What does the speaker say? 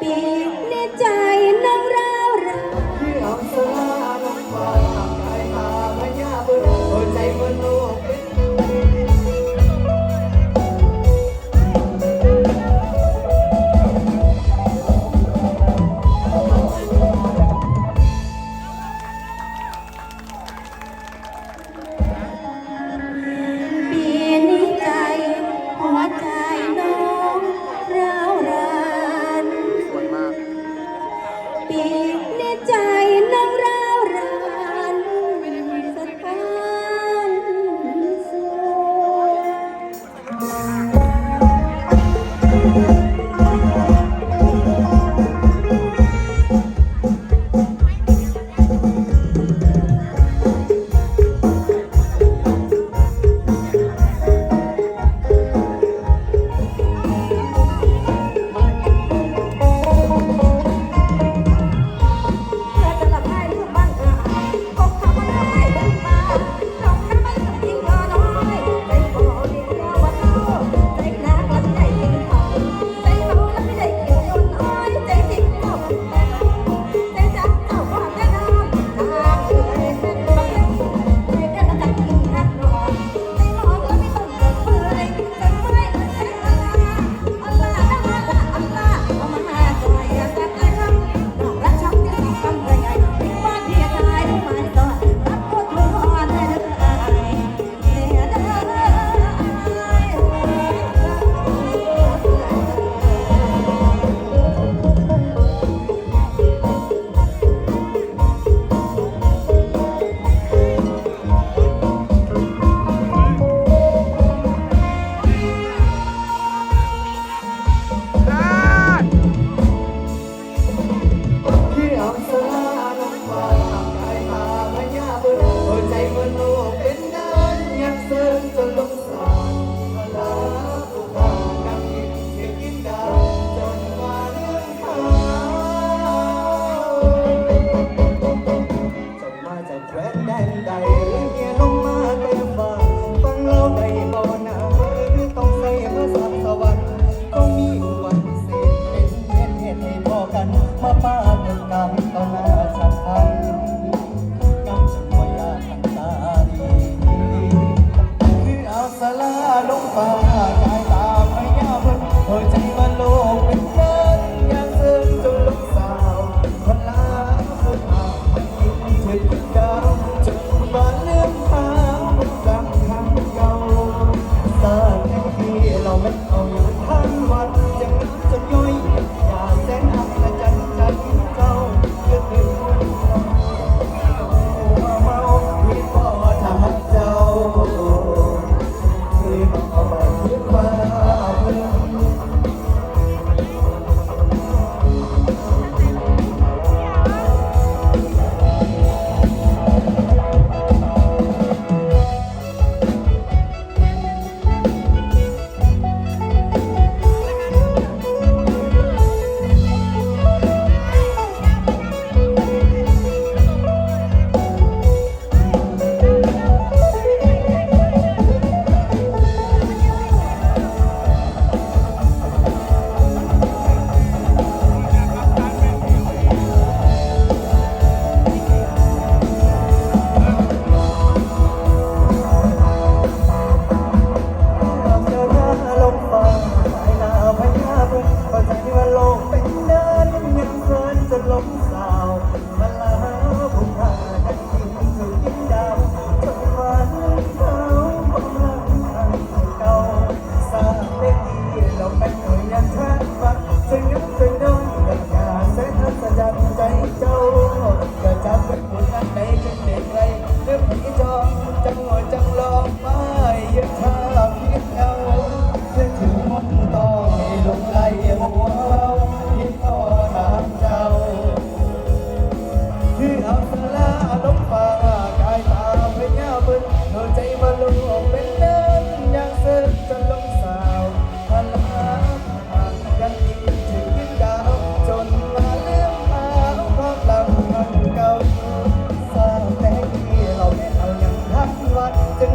ปีกในใจ แควนแดนใดเมียลงมาแต่ฟ้าฟังเราไดบ่นาหรือต้องใส่เมื่อสักสวรรค์ก็มีวันเศษเป็นเห็นเห็นให้พอกัน มาป้ากันกรรมตอนนั้น Zimbabwe. จึง